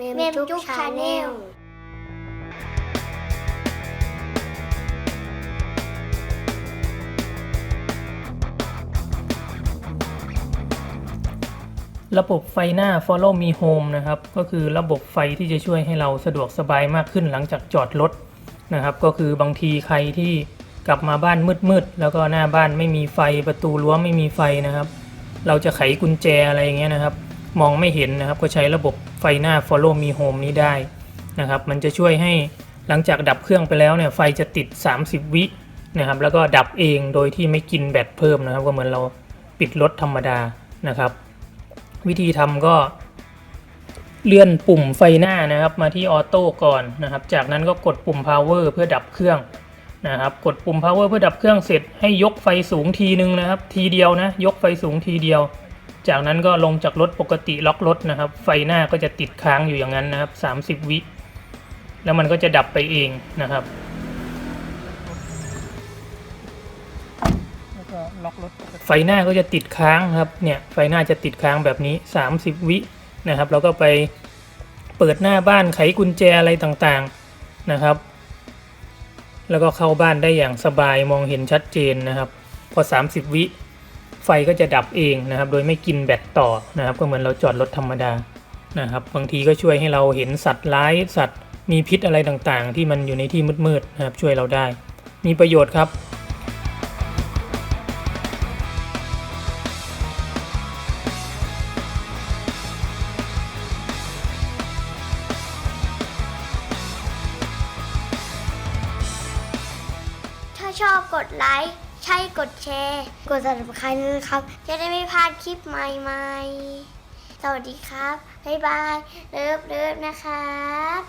เมมจุกชาแนลระบบไฟหน้า Follow Me Home นะครับ ก็คือระบบไฟที่จะช่วยให้เราสะดวกสบายมากขึ้นหลังจากจอดรถนะครับ ก็คือบางทีใครที่กลับมาบ้านมืดๆแล้วก็หน้าบ้านไม่มีไฟประตูรั้วไม่มีไฟนะครับ เราจะไขกุญแจอะไรอย่างเงี้ยนะครับ มองไม่เห็นนะครับ ก็ใช้ระบบไฟหน้า Follow Me Home นี้ได้นะครับ มันจะช่วยให้หลังจากดับเครื่องไปแล้วเนี่ยไฟจะติด 30 วินะครับ แล้วก็ดับเองโดยที่ไม่กินแบตเพิ่มนะครับ ก็เหมือนเราปิดรถธรรมดานะครับ วิธีทำก็เลื่อนปุ่มไฟหน้านะครับ มาที่ออโต้ก่อนนะครับ จากนั้นก็กดปุ่ม power เพื่อดับเครื่องนะครับกดปุ่ม power เพื่อดับเครื่องเสร็จให้ยกไฟสูงทีนึงนะครับ ทีเดียวนะยกไฟสูงทีเดียว จากนั้นก็ลงจากรถปกติล็อกรถนะครับ ไฟหน้าก็จะติดค้างอยู่อย่างนั้นนะครับ 30 วิ แล้วมันก็จะดับไปเองนะครับแล้วก็ล็อกรถไฟหน้าก็จะติดค้างครับ เนี่ยไฟหน้าจะติดค้างแบบนี้ 30 วินะครับแล้วก็ไปเปิดหน้าบ้านไขกุญแจอะไรต่างๆนะครับ แล้วก็เข้าบ้านได้อย่างสบายมองเห็นชัดเจนนะครับ พอ 30 วิ ไฟก็จะดับเองนะครับ โดยไม่กินแบตต่อนะครับ ก็เหมือนเราจอดรถธรรมดานะครับ บางทีก็ช่วยให้เราเห็นสัตว์ร้ายสัตว์มีพิษอะไรต่างๆ ที่มันอยู่ในที่มืดๆนะครับ ช่วยเราได้ มีประโยชน์ครับถ้าชอบกดไลค์ ใช่กดแชร์ กด subscribe นะครับ จะได้ไม่พลาดคลิปใหม่ๆ สวัสดีครับ บ๊ายบาย เลิฟเลิฟนะครับ